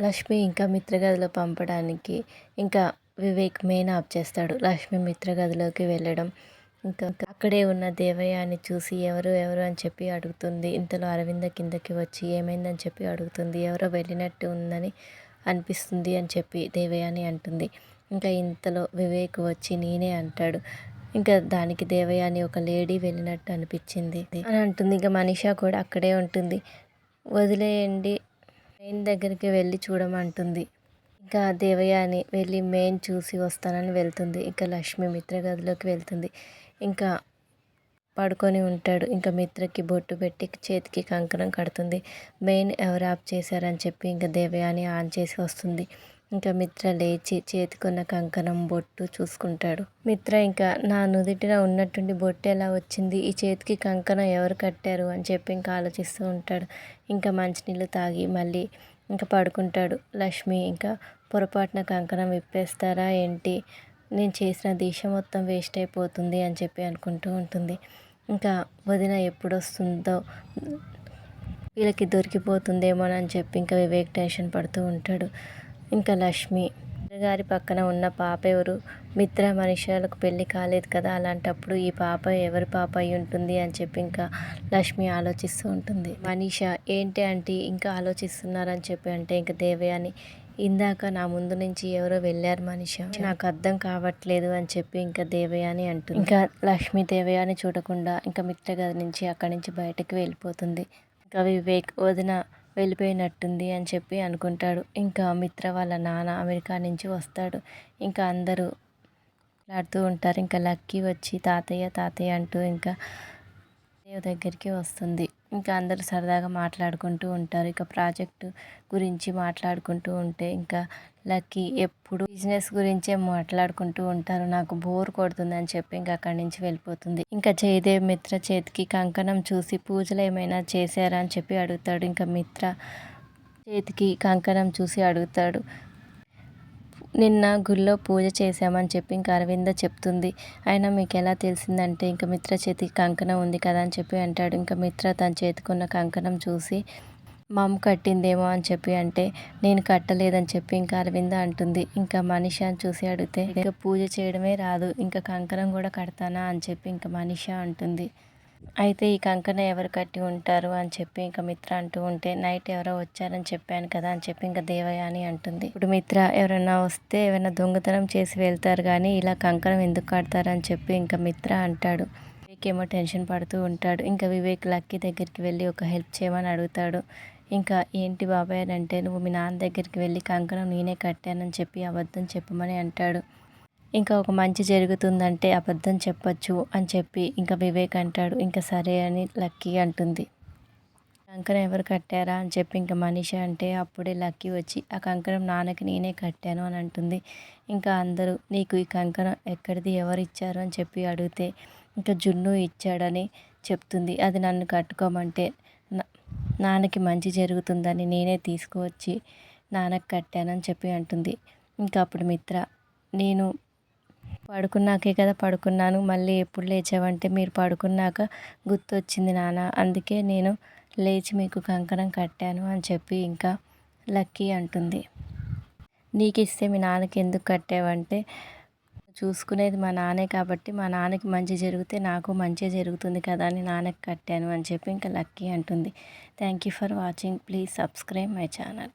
లక్ష్మి ఇంకా మిత్రగదిలో పంపడానికి ఇంకా వివేక్ మెయిన్ ఆప్ చేస్తాడు. లక్ష్మి మిత్రగదిలోకి వెళ్ళడం. ఇంకా అక్కడే ఉన్న దేవయాని చూసి ఎవరు ఎవరు అని చెప్పి అడుగుతుంది. ఇంతలో అరవింద కిందకి వచ్చి ఏమైందని చెప్పి అడుగుతుంది. ఎవరో వెళ్ళినట్టు ఉందని అనిపిస్తుంది అని చెప్పి దేవయాని అంటుంది. ఇంకా ఇంతలో వివేక్ వచ్చి నేనే అంటాడు. ఇంకా దానికి దేవయాని ఒక లేడీ వెళ్ళినట్టు అనిపించింది. అని అంటుంది. ఇంకా మనీషా కూడా అక్కడే ఉంటుంది. వదిలేయండి మెయిన్ దగ్గరికి వెళ్ళి చూడమంటుంది. ఇంకా దేవయాని వెళ్ళి మెయిన్ చూసి వస్తానని వెళ్తుంది. ఇంకా లక్ష్మి మిత్ర గదిలోకి వెళ్తుంది. ఇంకా పడుకొని ఉంటాడు. ఇంకా మిత్రకి బొట్టు పెట్టి చేతికి కంకణం కడుతుంది. మెయిన్ ఎవరు ఆఫ్ చేశారని చెప్పి ఇంకా దేవయాని ఆన్ చేసి వస్తుంది. ఇంకా మిత్ర లేచి చేతికున్న కంకణం బొట్టు చూసుకుంటాడు. మిత్ర ఇంకా నా నుదిటిన ఉన్నట్టుండి బొట్టు ఎలా వచ్చింది? ఈ చేతికి కంకణం ఎవరు కట్టారు? అని చెప్పి ఇంకా ఆలోచిస్తూ ఉంటాడు. ఇంకా మంచినీళ్ళు తాగి మళ్ళీ ఇంకా పడుకుంటాడు. లక్ష్మి ఇంకా పొరపాటున కంకణం విప్పేస్తారా ఏంటి? నేను చేసిన దీక్ష మొత్తం వేస్ట్ అయిపోతుంది అని చెప్పి అనుకుంటూ ఉంటుంది. ఇంకా వదిన ఎప్పుడు వస్తుందో వీళ్ళకి దొరికిపోతుందేమోనని చెప్పి ఇంకా వివేక్ టెన్షన్ పడుతూ ఉంటాడు. ఇంకా లక్ష్మి. గారి పక్కన ఉన్న పాప ఎవరు? మిత్ర మనుషులకు పెళ్ళి కాలేదు కదా అలాంటప్పుడు ఈ పాప ఎవరి పాప అయి ఉంటుంది అని చెప్పి ఇంకా లక్ష్మి ఆలోచిస్తూ ఉంటుంది. మనీష ఏంటి అంటే ఇంకా ఆలోచిస్తున్నారని చెప్పి అంటే ఇంకా దేవయాని ఇందాక నా ముందు నుంచి ఎవరో వెళ్ళారు మనిషి. నాకు అర్థం కావట్లేదు అని చెప్పి ఇంకా దేవయాని అంటుంది. ఇంకా లక్ష్మి దేవయాని చూడకుండా ఇంకా మిత్ర గది నుంచి అక్కడి నుంచి బయటకు వెళ్ళిపోతుంది. ఇంకా వివేక్ వదిన వెళ్ళిపోయినట్టుంది అని చెప్పి అనుకుంటాడు. ఇంకా మిత్ర వాళ్ళ నాన్న అమెరికా నుంచి వస్తాడు. ఇంకా అందరూ ఆడుతూ ఉంటారు. ఇంకా లక్కీ వచ్చి తాతయ్య తాతయ్య అంటూ ఇంకా దేవ్ దగ్గరికి వస్తుంది. ఇంకా అందరూ సరదాగా మాట్లాడుకుంటూ ఉంటారు. ఇక ప్రాజెక్టు గురించి మాట్లాడుకుంటూ ఉంటే ఇంకా లక్కీ ఎప్పుడు బిజినెస్ గురించే మాట్లాడుకుంటూ ఉంటారు. నాకు బోర్ కొడుతుందని చెప్పి ఇంకా అక్కడి నుంచి వెళ్ళిపోతుంది. ఇంకా జయదేవ్ మిత్ర చేతికి కంకణం చూసి పూజలు ఏమైనా చేశారా అని చెప్పి అడుగుతాడు. ఇంకా మిత్ర చేతికి కంకణం చూసి అడుగుతాడు. నిన్న గుళ్ళో పూజ చేశామని చెప్పి ఇంకా అరవింద చెప్తుంది. అయినా మీకు ఎలా తెలిసిందంటే ఇంకా మిత్ర చేతికి కంకణం ఉంది కదా అని చెప్పి అంటాడు. ఇంకా మిత్ర తన చేతికున్న కంకణం చూసి మమ్ కట్టిందేమో అని చెప్పి అంటే నేను కట్టలేదని చెప్పి ఇంకా అరవింద అంటుంది. ఇంకా మనిషాని చూసి అడిగితే ఇంకా పూజ చేయడమే రాదు. ఇంకా కంకణం కూడా కడతానా? అని చెప్పి ఇంకా మనిష అంటుంది. అయితే ఈ కంకణ ఎవరు కట్టి ఉంటారు అని చెప్పి ఇంకా మిత్ర అంటూ ఉంటే నైట్ ఎవరో వచ్చారని చెప్పాను కదా అని చెప్పి ఇంకా దేవయాని అంటుంది. ఇప్పుడు మిత్ర ఎవరైనా వస్తే ఏమైనా దొంగతనం చేసి వెళ్తారు కానీ ఇలా కంకణం ఎందుకు కడతారని చెప్పి ఇంకా మిత్ర అంటాడు. వివేక్ ఏమో టెన్షన్ పడుతూ ఉంటాడు. ఇంకా వివేక్ లక్కీ దగ్గరికి వెళ్ళి ఒక హెల్ప్ చేయమని అడుగుతాడు. ఇంకా ఏంటి బాబాయ్ అని అంటే నువ్వు మీ నాన్న దగ్గరికి వెళ్ళి కంకణం నేనే కట్టానని చెప్పి అబద్ధం చెప్పమని అంటాడు. ఇంకా ఒక మంచి జరుగుతుందంటే అబద్ధం చెప్పచ్చు అని చెప్పి ఇంకా వివేక్ అంటాడు ఇంకా సరే అని లక్కీ అంటుంది. కంకణం ఎవరు కట్టారా అని చెప్పి ఇంకా మనిష అంటే అప్పుడే లక్కీ వచ్చి ఆ కంకణం నాన్నకి నేనే కట్టాను అని అంటుంది. ఇంకా అందరూ నీకు ఈ కంకణం ఎక్కడిది? ఎవరు ఇచ్చారు? అని చెప్పి అడిగితే ఇంకా జున్ను ఇచ్చాడని చెప్తుంది. అది నన్ను కట్టుకోమంటే నాన్నకి మంచి జరుగుతుందని నేనే తీసుకువచ్చి నాన్నకి కట్టానని చెప్పి అంటుంది. ఇంకా అప్పుడు మిత్ర నేను పడుకున్నాకే కదా పడుకున్నాను. మళ్ళీ ఎప్పుడు లేచావంటే మీరు పడుకున్నాక గుర్తొచ్చింది నాన్న. అందుకే నేను లేచి మీకు కంకణం కట్టాను అని చెప్పి ఇంకా లక్కీ అంటుంది. నీకు ఇస్తే మీ నాన్నకి ఎందుకు కట్టావంటే చూసుకునేది మా నాన్నే కాబట్టి మా నాన్నకి మంచి జరిగితే నాకు మంచి జరుగుతుంది కదా అని నాన్నకి కట్టాను అని చెప్పి ఇంకా లక్కీ అంటుంది. Thank you for watching. Please subscribe my channel.